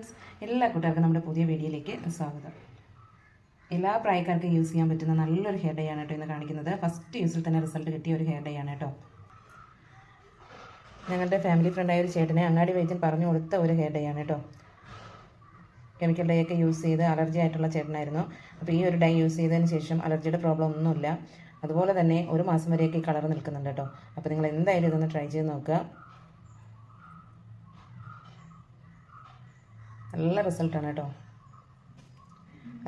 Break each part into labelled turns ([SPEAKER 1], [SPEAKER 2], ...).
[SPEAKER 1] Friends എല്ലാ കൂട്ടുകാർക്കും നമ്മുടെ പുതിയ വീഡിയോയിലേക്ക് സ്വാഗതം. എല്ലാ പ്രായക്കാർക്കും യൂസ് ചെയ്യാൻ പറ്റുന്ന നല്ലൊരു ഹെയർ ഡേ ആണ് കേട്ടോ ഇന്ന് കാണിക്കുന്നത്. ഫസ്റ്റ് യൂസിൽ തന്നെ റിസൾട്ട് കിട്ടിയ ഒരു ഹെയർ ഡേ ആണ് കേട്ടോ. ഞങ്ങളുടെ ഫാമിലി ഫ്രണ്ടായ ഒരു ചേട്ടനെ അങ്ങാടി വൈദ്യൻ പറഞ്ഞു കൊടുത്ത ഒരു ഹെയർ ഡേ ആണ് കേട്ടോ. കെമിക്കൽ ഡൈ ഒക്കെ യൂസ് ചെയ്ത് അലർജി ആയിട്ടുള്ള ചേട്ടനായിരുന്നു. അപ്പോൾ ഈ ഒരു ഡൈ യൂസ് ചെയ്തതിന് ശേഷം അലർജിയുടെ പ്രോബ്ലം ഒന്നുമില്ല. അതുപോലെ തന്നെ ഒരു മാസം വരെയൊക്കെ കളർ നിൽക്കുന്നുണ്ട് കേട്ടോ. അപ്പോൾ നിങ്ങൾ എന്തായാലും ഇതൊന്ന് ട്രൈ ചെയ്ത് നോക്കുക. നല്ല റിസൾട്ടാണ് കേട്ടോ.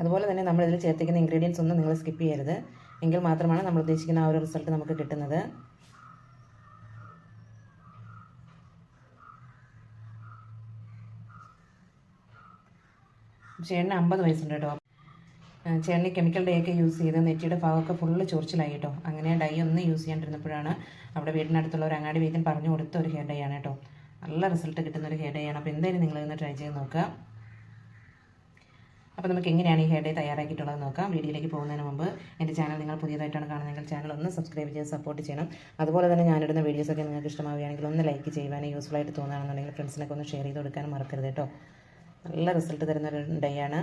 [SPEAKER 1] അതുപോലെ തന്നെ നമ്മൾ ഇതിൽ ചേർത്തിക്കുന്ന ഇൻഗ്രീഡിയൻസ് ഒന്നും നിങ്ങൾ സ്കിപ്പ് ചെയ്യരുത്. എങ്കിൽ മാത്രമാണ് നമ്മൾ ഉദ്ദേശിക്കുന്ന ആ ഒരു റിസൾട്ട് നമുക്ക് കിട്ടുന്നത്. ചേട്ടന് അമ്പത് വയസ്സുണ്ട് കേട്ടോ. ചേട്ടന് കെമിക്കൽ ഡൈ ഒക്കെ യൂസ് ചെയ്ത് നെറ്റിയുടെ ഭാഗമൊക്കെ ഫുള്ള് ചൊറിച്ചിലായി കേട്ടോ. അങ്ങനെ ഡൈ ഒന്നും യൂസ് ചെയ്യാണ്ടിരുന്നപ്പോഴാണ് അവിടെ വീടിനടുത്തുള്ള ഒരു അങ്ങാടി വീട്ടിൽ പറഞ്ഞു കൊടുത്ത ഒരു ഹെയർ ഡൈ ആണ് കേട്ടോ. നല്ല റിസൾട്ട് കിട്ടുന്ന ഒരു ഹെയർ ഡേ ആണ്. അപ്പോൾ എന്തായാലും നിങ്ങൾ ഇന്ന് ട്രൈ ചെയ്ത് നോക്കുക. അപ്പോൾ നമുക്ക് എങ്ങനെയാണ് ഈ ഹെയർ ഡേ തയ്യാറാക്കിയിട്ടുള്ളത് നോക്കാം. വീഡിയോയിലേക്ക് പോകുന്നതിന് മുമ്പ് എന്റെ ചാനൽ നിങ്ങൾ പുതിയതായിട്ടാണ് കാണുന്നതെങ്കിൽ ചാനൽ ഒന്ന് സബ്സ്ക്രൈബ് ചെയ്ത് സപ്പോർട്ട് ചെയ്യണം. അതുപോലെ തന്നെ ഞാനിടുന്ന വീഡിയോസൊക്കെ നിങ്ങൾക്ക് ഇഷ്ടമാവുകയാണെങ്കിൽ ഒന്ന് ലൈക്ക് ചെയ്യുവാനും യൂസ്ഫുൾ ആയിട്ട് തോന്നുകയാണെന്നുണ്ടെങ്കിൽ ഫ്രണ്ട്സിനൊക്കെ ഒന്ന് ഷെയർ ചെയ്ത് കൊടുക്കാനും മറക്കരുത് കേട്ടോ. നല്ല റിസൾട്ട് തരുന്ന ഒരു ഡേ ആണ്.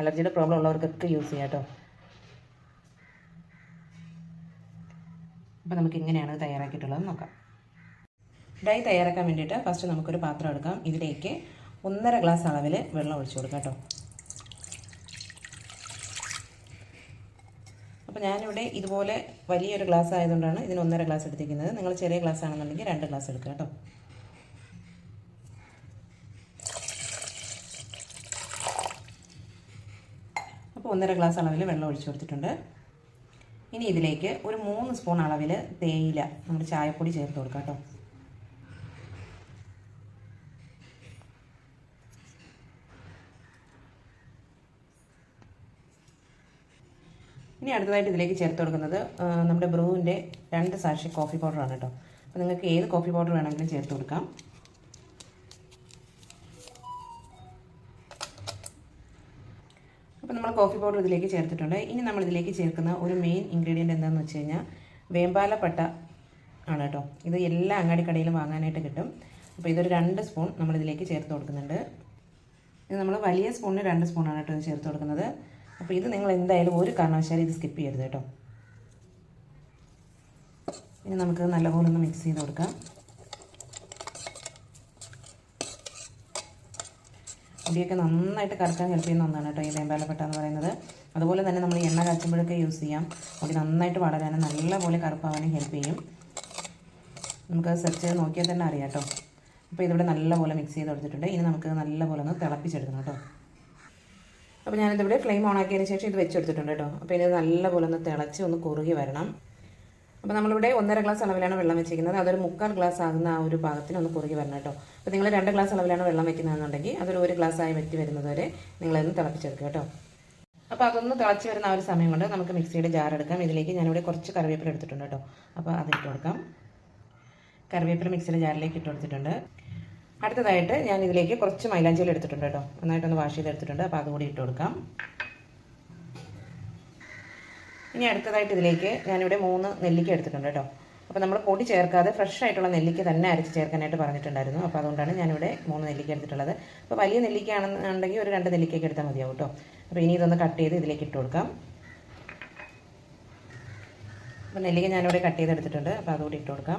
[SPEAKER 1] അലർജിയുടെ പ്രോബ്ലം ഉള്ളവർക്കൊക്കെ യൂസ് ചെയ്യാം കേട്ടോ. അപ്പോൾ നമുക്ക് എങ്ങനെയാണ് തയ്യാറാക്കിയിട്ടുള്ളത് നോക്കാം. ഡൈ തയ്യാറാക്കാൻ വേണ്ടിയിട്ട് ഫസ്റ്റ് നമുക്കൊരു പാത്രം എടുക്കാം. ഇതിലേക്ക് ഒന്നര ഗ്ലാസ് അളവിൽ വെള്ളം ഒഴിച്ചു കൊടുക്കാം കേട്ടോ. അപ്പോൾ ഞാനിവിടെ ഇതുപോലെ വലിയൊരു ഗ്ലാസ് ആയതുകൊണ്ടാണ് ഇതിന് ഒന്നര ഗ്ലാസ് എടുത്തിരിക്കുന്നത്. നിങ്ങൾ ചെറിയ ഗ്ലാസ് ആണെന്നുണ്ടെങ്കിൽ രണ്ട് ഗ്ലാസ് എടുക്കുക കേട്ടോ. അപ്പോൾ ഒന്നര ഗ്ലാസ് അളവിൽ വെള്ളം ഒഴിച്ചു കൊടുത്തിട്ടുണ്ട്. ഇനി ഇതിലേക്ക് ഒരു മൂന്ന് സ്പൂൺ അളവിൽ തേയില നമ്മുടെ ചായപ്പൊടി ചേർത്ത് കൊടുക്കാം കേട്ടോ. ഇനി അടുത്തതായിട്ട് ഇതിലേക്ക് ചേർത്ത് കൊടുക്കുന്നത് നമ്മുടെ ബ്രൂവിന്റെ രണ്ട് സാക്ഷി കോഫി പൗഡറാണ് കേട്ടോ. അപ്പോൾ നിങ്ങൾക്ക് ഏത് കോഫി പൗഡർ വേണമെങ്കിലും ചേർത്ത് കൊടുക്കാം. അപ്പോൾ നമ്മൾ കോഫി പൗഡർ ഇതിലേക്ക് ചേർത്തിട്ടുണ്ട്. ഇനി നമ്മൾ ഇതിലേക്ക് ചേർക്കുന്ന ഒരു മെയിൻ ഇൻഗ്രീഡിയന്റ് എന്താണെന്ന് വെച്ച് കഴിഞ്ഞാൽ വേമ്പാലപ്പട്ട ആണ് കേട്ടോ. ഇത് എല്ലാ അങ്ങാടി കടയിലും വാങ്ങാനായിട്ട് കിട്ടും. അപ്പോൾ ഇതൊരു രണ്ട് സ്പൂൺ നമ്മളിതിലേക്ക് ചേർത്ത് കൊടുക്കുന്നുണ്ട്. ഇത് നമ്മൾ വലിയ സ്പൂണിന് രണ്ട് സ്പൂണാണ് കേട്ടോ ചേർത്ത് കൊടുക്കുന്നത്. അപ്പോൾ ഇത് നിങ്ങൾ എന്തായാലും ഒരു കാരണവശാലും ഇത് സ്കിപ്പ് ചെയ്യരുത് കേട്ടോ. ഇനി നമുക്ക് നല്ലപോലെ ഒന്ന് മിക്സ് ചെയ്ത് കൊടുക്കാം. മുടിയൊക്കെ നന്നായിട്ട് കറക്കാൻ ഹെൽപ്പ് ചെയ്യുന്ന ഒന്നാണ് കേട്ടോ ഈ വേമ്പാലപ്പെട്ട എന്ന് പറയുന്നത്. അതുപോലെ തന്നെ നമ്മൾ എണ്ണ കാച്ചുമ്പോഴൊക്കെ യൂസ് ചെയ്യാം. മുടി നന്നായിട്ട് വളരാനും നല്ലപോലെ കറുപ്പാവാനും ഹെൽപ്പ് ചെയ്യും. നമുക്ക് സെർച്ച് ചെയ്ത് നോക്കിയാൽ തന്നെ അറിയാം കേട്ടോ. അപ്പോൾ ഇതിവിടെ നല്ലപോലെ മിക്സ് ചെയ്ത് കൊടുത്തിട്ടുണ്ട്. ഇനി നമുക്ക് നല്ലപോലെ ഒന്ന് തിളപ്പിച്ചെടുക്കണം കേട്ടോ. അപ്പോൾ ഞാനിതിവിടെ ഫ്ലെയിം ഓൺ ആക്കിയതിന് ശേഷം ഇത് വെച്ചെടുത്തിട്ടുണ്ട് കേട്ടോ. അപ്പോൾ ഇത് നല്ലപോലെ ഒന്ന് തിളച്ച് ഒന്ന് കുറുകി വരണം. അപ്പോൾ നമ്മളിവിടെ ഒന്നര ഗ്ലാസ് അളവിലാണ് വെള്ളം വെച്ചിരിക്കുന്നത്. അതൊരു മുക്കാൽ ഗ്ലാസ് ആകുന്ന ആ ഒരു പാകത്തിന് ഒന്ന് കുറുകി വരണം കേട്ടോ. അപ്പോൾ നിങ്ങൾ രണ്ട് ഗ്ലാസ് അളവിലാണ് വെള്ളം വെക്കുന്നതെന്നുണ്ടെങ്കിൽ അതൊരു ഒരു ഗ്ലാസ് ആയി വെറ്റി വരുന്നത് വരെ നിങ്ങളതൊന്ന് തിളപ്പിച്ചെടുക്കുക കേട്ടോ. അപ്പോൾ അതൊന്ന് തിളച്ച് വരുന്ന ആ ഒരു സമയം കൊണ്ട് നമുക്ക് മിക്സിയുടെ ജാർ എടുക്കാം. ഇതിലേക്ക് ഞാനിവിടെ കുറച്ച് കറിവേപ്പില എടുത്തിട്ടുണ്ട് കേട്ടോ. അപ്പോൾ അതിട്ട് കൊടുക്കാം. കറിവേപ്പില മിക്സിയുടെ ജാറിലേക്ക് ഇട്ട് കൊടുത്തിട്ടുണ്ട്. അടുത്തതായിട്ട് ഞാൻ ഇതിലേക്ക് കുറച്ച് മൈലാഞ്ചിയിൽ എടുത്തിട്ടുണ്ട് കേട്ടോ. നന്നായിട്ടൊന്ന് വാഷ് ചെയ്ത് ചെയ്തെടുത്തിട്ടുണ്ട് അപ്പോൾ അതുകൂടി ഇട്ട് കൊടുക്കാം. ഇനി അടുത്തതായിട്ട് ഇതിലേക്ക് ഞാനിവിടെ മൂന്ന് നെല്ലിക്ക എടുത്തിട്ടുണ്ട് കേട്ടോ. അപ്പോൾ നമ്മൾ പൊടി ചേർക്കാതെ ഫ്രഷ് ആയിട്ടുള്ള നെല്ലിക്ക തന്നെ അരച്ച് ചേർക്കാനായിട്ട് പറഞ്ഞിട്ടുണ്ടായിരുന്നു. അപ്പോൾ അതുകൊണ്ടാണ് ഞാനിവിടെ മൂന്ന് നെല്ലിക്ക എടുത്തിട്ടുള്ളത്. അപ്പോൾ വലിയ നെല്ലിക്ക ആണെന്നുണ്ടെങ്കിൽ ഒരു രണ്ട് നെല്ലിക്കയൊക്കെ എടുത്താൽ മതിയാവും കേട്ടോ. അപ്പോൾ ഇനി ഇതൊന്ന് കട്ട് ചെയ്ത് ഇതിലേക്ക് ഇട്ട് കൊടുക്കാം. അപ്പോൾ നെല്ലിക്ക ഞാനിവിടെ കട്ട് ചെയ്ത് ചെയ്തെടുത്തിട്ടുണ്ട് അപ്പോൾ അതുകൂടി ഇട്ട് കൊടുക്കാം.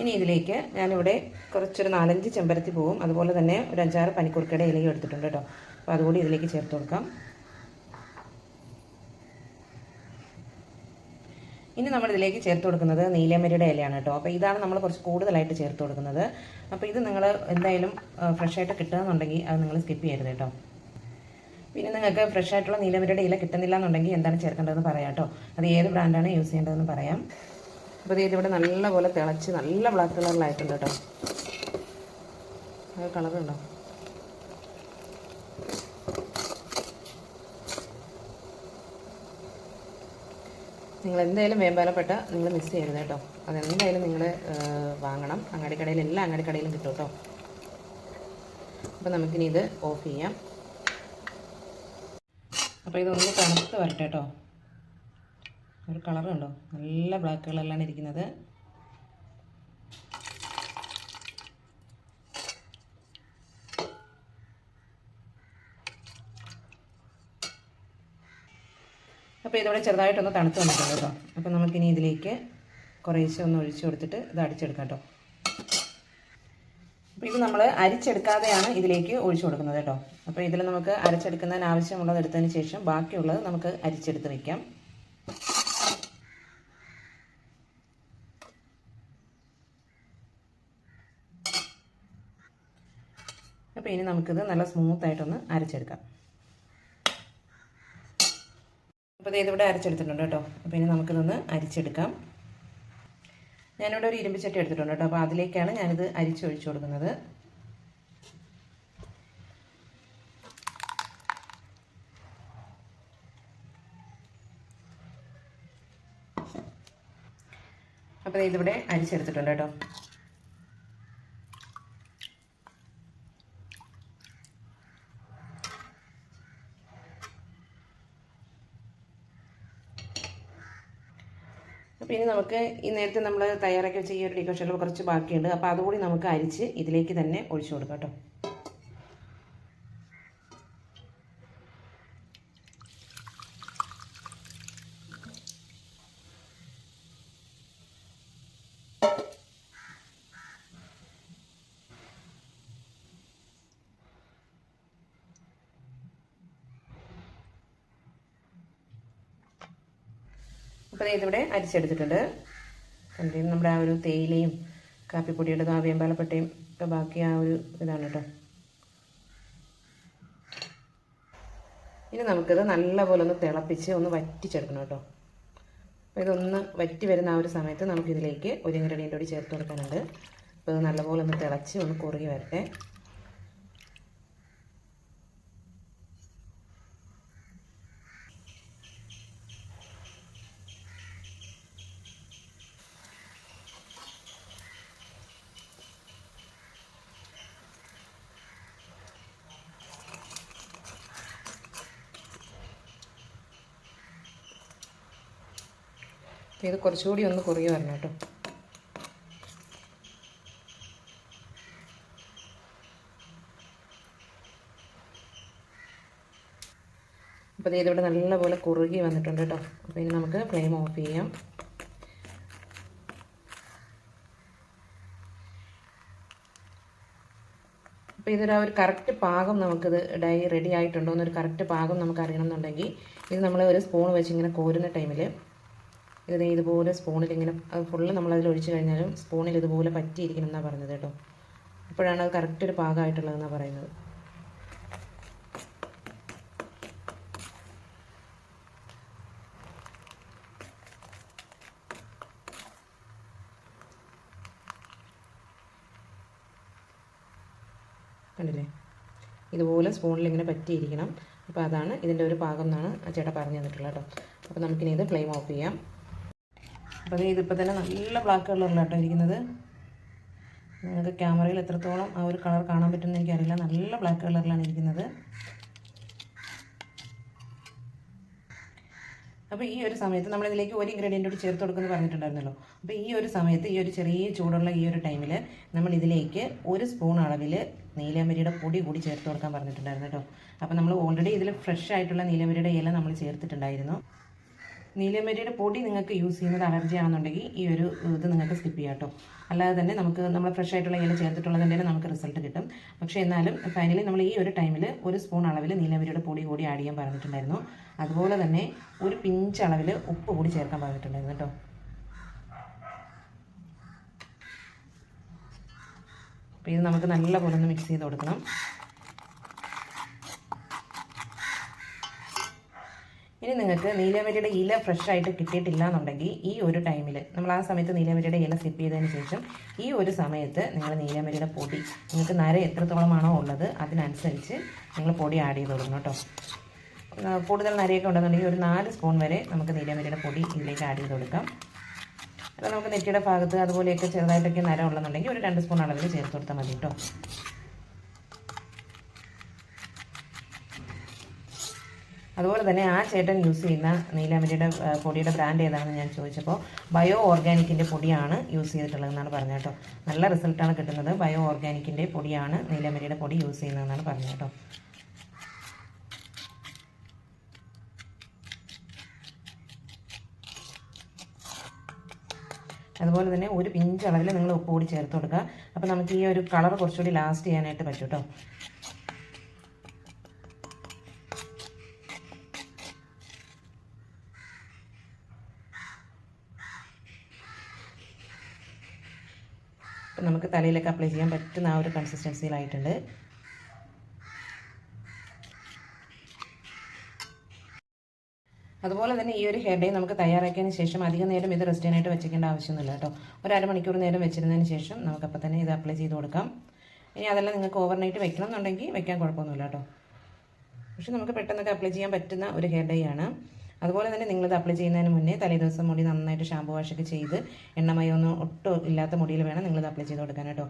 [SPEAKER 1] ഇനി ഇതിലേക്ക് ഞാനിവിടെ കുറച്ചൊരു നാലഞ്ച് ചെമ്പരത്തി പോവും അതുപോലെ തന്നെ ഒരു അഞ്ചാറ് പനിക്കുറുക്കയുടെ ഇലയും എടുത്തിട്ടുണ്ട് കേട്ടോ. അപ്പോൾ അതുകൂടി ഇതിലേക്ക് ചേർത്ത് കൊടുക്കാം. ഇനി നമ്മൾ ഇതിലേക്ക് ചേർത്ത് കൊടുക്കുന്നത് നീലമരിയുടെ ഇലയാണ് കേട്ടോ. അപ്പോൾ ഇതാണ് നമ്മൾ കുറച്ച് കൂടുതലായിട്ട് ചേർത്ത് കൊടുക്കുന്നത്. അപ്പോൾ ഇത് നിങ്ങൾ എന്തായാലും ഫ്രഷ് ആയിട്ട് കിട്ടുകയെന്നുണ്ടെങ്കിൽ അത് നിങ്ങൾ സ്കിപ്പ് ചെയ്യരുത് കേട്ടോ. പിന്നെ നിങ്ങൾക്ക് ഫ്രഷ് ആയിട്ടുള്ള നീലമരിയുടെ ഇല കിട്ടുന്നില്ല എന്നുണ്ടെങ്കിൽ എന്താണ് ചേർക്കേണ്ടതെന്ന് പറയാം കേട്ടോ. അത് ഏത് ബ്രാൻഡാണ് യൂസ് ചെയ്യേണ്ടതെന്ന് പറയാം. അപ്പോൾ ഇത് ഇവിടെ നല്ലപോലെ തിളച്ച് നല്ല ബ്ലാക്ക് കളറിലായിട്ടുണ്ട് കേട്ടോ അത് കളറുണ്ടോ നിങ്ങൾ എന്തായാലും വേമ്പാലപ്പെട്ട നിങ്ങൾ മിസ് ചെയ്യരുത് കേട്ടോ അതെന്തായാലും നിങ്ങൾ വാങ്ങണം. അങ്ങാടിക്കടയിൽ എല്ലാ അങ്ങാടിക്കടയിലും കിട്ടും കേട്ടോ അപ്പോൾ നമുക്കിനി ഇത് ഓഫ് ചെയ്യാം. അപ്പോൾ ഇതൊന്ന് തണുത്ത് വരട്ടെ കേട്ടോ ഒരു കളർ കണ്ടോ നല്ല ബ്ലാക്ക് കളറിലാണ് ഇരിക്കുന്നത്. അപ്പോൾ ഇതോടെ ചെറുതായിട്ടൊന്ന് തണുത്ത് വന്നിട്ടുണ്ട് കേട്ടോ. അപ്പോൾ നമുക്കിനി ഇതിലേക്ക് കുറേശ്ശെ ഒന്ന് ഒഴിച്ചു കൊടുത്തിട്ട് ഇത് അടിച്ചെടുക്കാം കേട്ടോ. അപ്പോൾ ഇത് നമ്മൾ അരിച്ചെടുക്കാതെയാണ് ഇതിലേക്ക് ഒഴിച്ചു കൊടുക്കുന്നത് കേട്ടോ. അപ്പോൾ ഇതിൽ നമുക്ക് അരച്ചെടുക്കുന്നതിന് ആവശ്യമുള്ളത് എടുത്തതിന് ശേഷം ബാക്കിയുള്ളത് നമുക്ക് അരിച്ചെടുത്ത് വയ്ക്കാം അപ്പോൾ ഇനി നമുക്കിത് നല്ല സ്മൂത്തായിട്ടൊന്ന് അരച്ചെടുക്കാം. അപ്പോൾ ഇതിവിടെ അരച്ചെടുത്തിട്ടുണ്ട് കേട്ടോ. അപ്പോൾ ഇനി നമുക്കിതൊന്ന് അരിച്ചെടുക്കാം. ഞാനിവിടെ ഒരു ഇരുമ്പ് ചട്ടി എടുത്തിട്ടുണ്ട് കേട്ടോ. അപ്പോൾ അതിലേക്കാണ് ഞാനിത് അരിച്ചൊഴിച്ചു കൊടുക്കുന്നത്. അപ്പോൾ ഇതിവിടെ അരിച്ചെടുത്തിട്ടുണ്ട് കേട്ടോ. ഇനി നമുക്ക് ഈ നേരത്തെ നമ്മൾ തയ്യാറാക്കി വെച്ച ഈ ഒരു ഡിക്കോഷനിൽ കുറച്ച് ബാക്കിയുണ്ട്. അപ്പോൾ അതുകൂടി നമുക്ക് അരിച്ച് ഇതിലേക്ക് തന്നെ ഒഴിച്ചു കൊടുക്കാം കേട്ടോ. അപ്പോൾ ഇതിവിടെ അരിച്ചെടുത്തിട്ടുണ്ട്. കണ്ടിട്ട് നമ്മുടെ ആ ഒരു തേയിലയും കാപ്പിപ്പൊടിയുടെ ആ വേമ്പാലപ്പട്ടയും ഒക്കെ ബാക്കി ആ ഒരു ഇതാണ് കേട്ടോ. ഇനി നമുക്കിത് നല്ലപോലെ ഒന്ന് തിളപ്പിച്ച് ഒന്ന് വറ്റിച്ചെടുക്കണം കേട്ടോ. അപ്പോൾ ഇതൊന്ന് വറ്റി വരുന്ന ആ ഒരു സമയത്ത് നമുക്കിതിലേക്ക് ഒരു ഇൻഗ്രീഡിയന്റ് കൂടി ചേർത്ത് കൊടുക്കാനുണ്ട്. അപ്പോൾ ഇത് നല്ലപോലെ ഒന്ന് തിളച്ച് ഒന്ന് കുറുകി വരട്ടെ. ഇത് കുറച്ചുകൂടി ഒന്ന് കുറുകി വരണം കേട്ടോ. അപ്പോൾ ഇതിവിടെ നല്ലപോലെ കുറുകി വന്നിട്ടുണ്ട് കേട്ടോ. അപ്പോൾ ഇനി നമുക്ക് ഫ്ലെയിം ഓഫ് ചെയ്യാം. അപ്പോൾ ഇതൊരു ഒരു കറക്റ്റ് പാകം നമുക്കിത് ഡൈ റെഡി ആയിട്ടുണ്ടോ എന്നൊരു കറക്റ്റ് പാകം നമുക്ക് അറിയണം എന്നുണ്ടെങ്കിൽ ഇത് നമ്മൾ ഒരു സ്പൂൺ വെച്ച് ഇങ്ങനെ കോരുന്ന ടൈമിൽ ഇത് ഇതുപോലെ സ്പൂണിൽ ഇങ്ങനെ അത് ഫുള്ള് നമ്മളതിൽ ഒഴിച്ച് കഴിഞ്ഞാലും സ്പൂണിൽ ഇതുപോലെ പറ്റിയിരിക്കണം എന്നാണ് പറഞ്ഞത് കേട്ടോ. അപ്പോഴാണ് അത് കറക്റ്റ് ഒരു പാകമായിട്ടുള്ളതെന്നാണ് പറയുന്നത്. കണ്ടില്ലേ? ഇതുപോലെ സ്പൂണിൽ ഇങ്ങനെ പറ്റിയിരിക്കണം. അപ്പോൾ അതാണ് ഇതിന്റെ ഒരു പാകം എന്നാണ് ചേട്ടാ പറഞ്ഞു തന്നിട്ടുള്ളത് കേട്ടോ. അപ്പോൾ നമുക്കിനി ഇത് ഫ്ലെയിം ഓഫ് ചെയ്യാം. അപ്പോൾ ഇതിപ്പോൾ തന്നെ നല്ല ബ്ലാക്ക് കളറിലാണ് കേട്ടോ ഇരിക്കുന്നത്. നിങ്ങൾക്ക് ക്യാമറയിൽ എത്രത്തോളം ആ ഒരു കളർ കാണാൻ പറ്റുമെന്ന് എനിക്കറിയില്ല. നല്ല ബ്ലാക്ക് കളറിലാണ് ഇരിക്കുന്നത്. അപ്പോൾ ഈ ഒരു സമയത്ത് നമ്മൾ ഇതിലേക്ക് ഒരു ഇൻഗ്രീഡിയന്റ് കൂടി ചേർത്ത് കൊടുക്കുമെന്ന് പറഞ്ഞിട്ടുണ്ടായിരുന്നല്ലോ. അപ്പോൾ ഈ ഒരു സമയത്ത് ഈ ഒരു ചെറിയ ചൂടുള്ള ഈ ഒരു ടൈമിൽ നമ്മൾ ഇതിലേക്ക് ഒരു സ്പൂൺ അളവിൽ നീലമരിയുടെ പൊടി കൂടി ചേർത്ത് കൊടുക്കാൻ പറഞ്ഞിട്ടുണ്ടായിരുന്നു കേട്ടോ അപ്പോൾ നമ്മൾ ഓൾറെഡി ഇതിൽ ഫ്രഷ് ആയിട്ടുള്ള നീലമരിയുടെ ഇല നമ്മൾ ചേർത്തിട്ടുണ്ടായിരുന്നു. നീലമരിയുടെ പൊടി നിങ്ങൾക്ക് യൂസ് ചെയ്യുന്നത് അലർജി ആണെന്നുണ്ടെങ്കിൽ ഈ ഒരു ഇത് നിങ്ങൾക്ക് സ്കിപ്പ് ചെയ്യാം കേട്ടോ അല്ലാതെ തന്നെ നമുക്ക് നമ്മൾ ഫ്രഷ് ആയിട്ടുള്ള ഇല ചേർത്തിട്ടുള്ളത് തന്നെ നമുക്ക് റിസൾട്ട് കിട്ടും. പക്ഷേ എന്നാലും ഫൈനലി നമ്മൾ ഈ ഒരു ടൈമിൽ ഒരു സ്പൂൺ അളവിൽ നീലമരിയുടെ പൊടി കൂടി ആഡ് ചെയ്യാൻ പറഞ്ഞിട്ടുണ്ടായിരുന്നു. അതുപോലെ തന്നെ ഒരു പിഞ്ച് അളവിൽ ഉപ്പ് കൂടി ചേർക്കാൻ പറഞ്ഞിട്ടുണ്ടായിരുന്നു കേട്ടോ അപ്പോൾ ഇത് നമുക്ക് നല്ലപോലെ ഒന്ന് മിക്സ് ചെയ്ത് കൊടുക്കണം. ഇനി നിങ്ങൾക്ക് നീലമരിയുടെ ഇല ഫ്രഷ് ആയിട്ട് കിട്ടിയിട്ടില്ല എന്നുണ്ടെങ്കിൽ ഈ ഒരു ടൈമിൽ നമ്മൾ ആ സമയത്ത് നീലമരിയുടെ ഇല സിപ്പ് ചെയ്തതിന് ശേഷം ഈ ഒരു സമയത്ത് നിങ്ങൾ നീലമരിയുടെ പൊടി നിങ്ങൾക്ക് നര എത്രത്തോളമാണോ ഉള്ളത് അതിനനുസരിച്ച് നിങ്ങൾ പൊടി ആഡ് ചെയ്ത് കൊടുക്കണം കേട്ടോ. കൂടുതൽ നരയൊക്കെ ഉണ്ടെന്നുണ്ടെങ്കിൽ ഒരു നാല് സ്പൂൺ വരെ നമുക്ക് നീലമരിയുടെ പൊടി ഇതിലേക്ക് ആഡ് ചെയ്ത് കൊടുക്കാം. അപ്പോൾ നമുക്ക് നെറ്റിയുടെ ഭാഗത്ത് അതുപോലെയൊക്കെ ചെറുതായിട്ടൊക്കെ നര ഉള്ളതെന്നുണ്ടെങ്കിൽ ഒരു രണ്ട് സ്പൂൺ അളവിൽ ചേർത്ത് കൊടുത്താൽ മതി കേട്ടോ. അതുപോലെ തന്നെ ആ ചേട്ടൻ യൂസ് ചെയ്യുന്ന നീലാമരിയുടെ പൊടിയുടെ ബ്രാൻഡ് ഏതാണെന്ന് ഞാൻ ചോദിച്ചപ്പോൾ ബയോ ഓർഗാനിക്കിന്റെ പൊടിയാണ് യൂസ് ചെയ്തിട്ടുള്ളതെന്നാണ് പറഞ്ഞത് കേട്ടോ. നല്ല റിസൾട്ടാണ് കിട്ടുന്നത്. ബയോ ഓർഗാനിക്കിന്റെ പൊടിയാണ് നീലാമരിയുടെ പൊടി യൂസ് ചെയ്യുന്നതെന്നാണ് പറഞ്ഞത് കേട്ടോ. അതുപോലെ തന്നെ ഒരു പിഞ്ച് അളവിൽ നിങ്ങൾ ഉപ്പ് കൂടി ചേർത്ത് കൊടുക്കുക. അപ്പോൾ നമുക്ക് ഈ ഒരു കളർ കുറച്ചുകൂടി ലാസ്റ്റ് ചെയ്യാനായിട്ട് പറ്റും കേട്ടോ. തലയിലൊക്കെ അപ്ലൈ ചെയ്യാൻ പറ്റുന്ന ആ ഒരു കൺസിസ്റ്റൻസിയിലായിട്ടുണ്ട് അതുപോലെ തന്നെ ഈ ഒരു ഹെയർ ഡേ നമുക്ക് തയ്യാറാക്കിയതിന് ശേഷം അധികം നേരം ഇത് റെസ്റ്റ് ചെയ്യാനായിട്ട് വെച്ചിരിക്കേണ്ട ആവശ്യമൊന്നുമില്ല കേട്ടോ. ഒരു അരമണിക്കൂർ നേരം വെച്ചിരുന്നതിന് ശേഷം നമുക്കപ്പോൾ തന്നെ ഇത് അപ്ലൈ ചെയ്ത് കൊടുക്കാം. ഇനി അതെല്ലാം നിങ്ങൾക്ക് ഓവർനൈറ്റ് വെക്കണം എന്നുണ്ടെങ്കിൽ വെക്കാൻ കുഴപ്പമൊന്നുമില്ല കേട്ടോ. പക്ഷെ നമുക്ക് പെട്ടെന്നൊക്കെ അപ്ലൈ ചെയ്യാൻ പറ്റുന്ന ഒരു ഹെയർ ഡേ ആണ്. അതുപോലെ തന്നെ നിങ്ങളിത് അപ്ലൈ ചെയ്യുന്നതിന് മുന്നേ തലേദിവസം മുടി നന്നായിട്ട് ഷാമ്പു വാഷൊക്കെ ചെയ്ത് എണ്ണമയൊന്നും ഒട്ടും ഇല്ലാത്ത മുടിയിൽ വേണം നിങ്ങളിത് അപ്ലൈ ചെയ്ത് കൊടുക്കാൻ കേട്ടോ.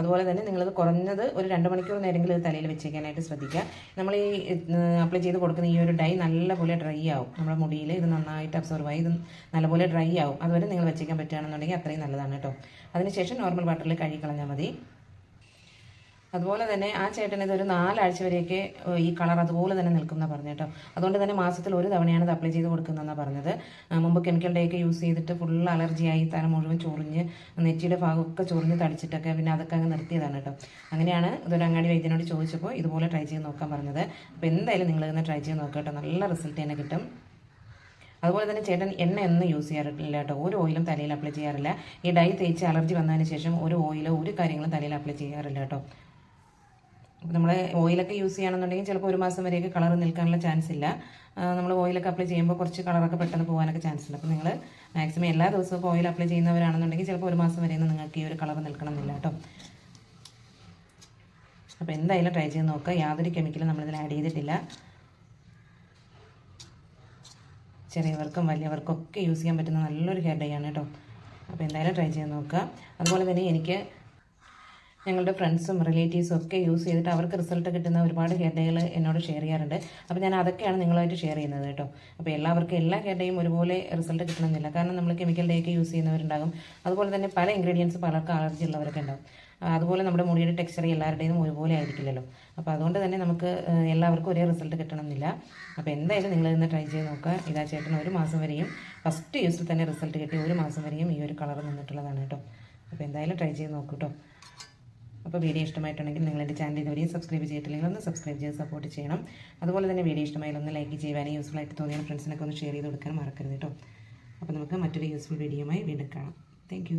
[SPEAKER 1] അതുപോലെ തന്നെ നിങ്ങളത് കുറഞ്ഞത് ഒരു രണ്ട് മണിക്കൂർ നേരെങ്കിലും ഇത് തലയിൽ വെച്ചേക്കാനായിട്ട് ശ്രദ്ധിക്കുക. നമ്മൾ ഈ അപ്ലൈ ചെയ്ത് കൊടുക്കുന്ന ഈ ഒരു ഡൈ നല്ലപോലെ ഡ്രൈ ആവും. നമ്മുടെ മുടിയിൽ ഇത് നന്നായിട്ട് അബ്സോർവ് ആയി ഇത് നല്ലപോലെ ഡ്രൈ ആവും. അതുവരെ നിങ്ങൾ വെച്ചേക്കാൻ പറ്റുകയാണെന്നുണ്ടെങ്കിൽ അത്രയും നല്ലതാണ് കേട്ടോ. അതിനുശേഷം നോർമൽ വാട്ടറിൽ കഴുകി കളഞ്ഞാൽ മതി. അതുപോലെ തന്നെ ആ ചേട്ടൻ ഇതൊരു നാലാഴ്ച വരെയൊക്കെ ഈ കളർ അതുപോലെ തന്നെ നിൽക്കുന്ന പറഞ്ഞു കേട്ടോ. അതുകൊണ്ട് തന്നെ മാസത്തിൽ ഒരു തവണയാണ് ഇത് അപ്ലൈ ചെയ്ത് കൊടുക്കുന്നതെന്നാണ് പറഞ്ഞത്. മുമ്പ് കെമിക്കൽ ഡേ ഒക്കെ യൂസ് ചെയ്തിട്ട് ഫുൾ അലർജിയായി തല മുഴുവൻ ചൊറിഞ്ഞ് നെറ്റിയുടെ ഭാഗമൊക്കെ ചൊറിഞ്ഞ് തടിച്ചിട്ടൊക്കെ പിന്നെ അതൊക്കെ അങ്ങ് നിർത്തിയതാണ് കേട്ടോ. അങ്ങനെയാണ് ഇതൊരു അങ്ങാടി വൈദ്യനോട് ചോദിച്ചപ്പോൾ ഇതുപോലെ ട്രൈ ചെയ്ത് നോക്കാൻ പറഞ്ഞത്. അപ്പോൾ എന്തായാലും നിങ്ങൾ ഇന്ന് ട്രൈ ചെയ്ത് നോക്കാം കേട്ടോ. നല്ല റിസൾട്ട് തന്നെ കിട്ടും. അതുപോലെ തന്നെ ചേട്ടൻ എണ്ണ ഒന്നും യൂസ് ചെയ്യാറില്ല കേട്ടോ. ഒരു ഓയിലും തലയിൽ അപ്ലൈ ചെയ്യാറില്ല. ഈ ഡൈ തേച്ച് അലർജി വന്നതിന് ശേഷം ഒരു ഓയിലോ ഒരു കാര്യങ്ങളും തലയിൽ അപ്ലൈ ചെയ്യാറില്ല കേട്ടോ. നമ്മൾ ഓയിലൊക്കെ യൂസ് ചെയ്യുകയാണെന്നുണ്ടെങ്കിൽ ചിലപ്പോൾ ഒരു മാസം വരെയൊക്കെ കളർ നിൽക്കാനുള്ള ചാൻസ് ഇല്ല. നമ്മൾ ഓയിലൊക്കെ അപ്ലൈ ചെയ്യുമ്പോൾ കുറച്ച് കളറൊക്കെ പെട്ടെന്ന് പോകാനൊക്കെ ചാൻസ് ഉണ്ട്. അപ്പോൾ നിങ്ങൾ മാക്സിമം എല്ലാ ദിവസവും ഓയിൽ അപ്ലൈ ചെയ്യുന്നവരാണെന്നുണ്ടെങ്കിൽ ചിലപ്പോൾ ഒരു മാസം വരെയൊന്നും നിങ്ങൾക്ക് ഈ ഒരു കളർ നിൽക്കണമെന്നില്ല കേട്ടോ. അപ്പോൾ എന്തായാലും ട്രൈ ചെയ്ത് നോക്കുക. യാതൊരു കെമിക്കലും നമ്മളിതിൽ ആഡ് ചെയ്തിട്ടില്ല. ചെറിയവർക്കും വലിയവർക്കും ഒക്കെ യൂസ് ചെയ്യാൻ പറ്റുന്ന നല്ലൊരു ഹെയർ ഡേ ആണ് കേട്ടോ. അപ്പോൾ എന്തായാലും ട്രൈ ചെയ്ത് നോക്കുക. അതുപോലെ തന്നെ എനിക്ക് ഞങ്ങളുടെ ഫ്രണ്ട്സും റിലേറ്റീവ്സും ഒക്കെ യൂസ് ചെയ്തിട്ട് അവർക്ക് റിസൾട്ട് കിട്ടുന്ന ഒരുപാട് ഹെയർ ഡേകൾ എന്നോട് ഷെയർ ചെയ്യാറുണ്ട്. അപ്പോൾ ഞാൻ അതൊക്കെയാണ് നിങ്ങളുമായിട്ട് ഷെയർ ചെയ്യുന്നത് കേട്ടോ. അപ്പോൾ എല്ലാവർക്കും എല്ലാ ഹെയർ ഡേയും ഒരുപോലെ റിസൾട്ട് കിട്ടണമെന്നില്ല. കാരണം നമ്മൾ കെമിക്കൽ ഡേ ഒക്കെ യൂസ് ചെയ്യുന്നവരുണ്ടാകും. അതുപോലെ തന്നെ പല ഇൻഗ്രീഡിയൻസ് പലർക്കും അലർജി ഉള്ളവരൊക്കെ ഉണ്ടാകും. അതുപോലെ നമ്മുടെ മുടിയുടെ ടെക്സ്ചർ എല്ലാവരുടേതും ഒരുപോലെ ആയിരിക്കില്ലല്ലോ. അപ്പോൾ അതുകൊണ്ട് തന്നെ നമുക്ക് എല്ലാവർക്കും ഒരേ റിസൾട്ട് കിട്ടണമെന്നില്ല. അപ്പോൾ എന്തായാലും നിങ്ങൾ ഇന്ന് ട്രൈ ചെയ്ത് നോക്കുക. ഇതാ ചേട്ടൻ ഒരു മാസം വരെയും ഫസ്റ്റ് യൂസിൽ തന്നെ റിസൾട്ട് കിട്ടി ഒരു മാസം വരെയും ഈ ഒരു കളർ നിന്നിട്ടുള്ളതാണ് കേട്ടോ. അപ്പോൾ എന്തായാലും ട്രൈ ചെയ്ത് നോക്കൂ കേട്ടോ. അപ്പോൾ വീഡിയോ ഇഷ്ടമായിട്ടുണ്ടെങ്കിൽ നിങ്ങൾ എന്റെ ചാനൽ ഇതുവരെയും സബ്സ്ക്രൈബ് ചെയ്തിട്ടില്ലെങ്കിൽ ഒന്ന് സബ്സ്ക്രൈബ് ചെയ്ത് സപ്പോർട്ട് ചെയ്യണം. അതുപോലെ തന്നെ വീഡിയോ ഇഷ്ടമായാലും ഒന്ന് ലൈക്ക് ചെയ്യുവാനും യൂസ്ഫുൾ ആയിട്ട് തോന്നിയാൽ ഫ്രണ്ട്സിനൊക്കെ ഒന്ന് ഷെയർ ചെയ്ത് കൊടുക്കാൻ മറക്കരുത് കേട്ടോ. അപ്പോൾ നമുക്ക് മറ്റൊരു യൂസ്ഫുൾ വീഡിയോയുമായി വീണ്ടും കാണാം. താങ്ക്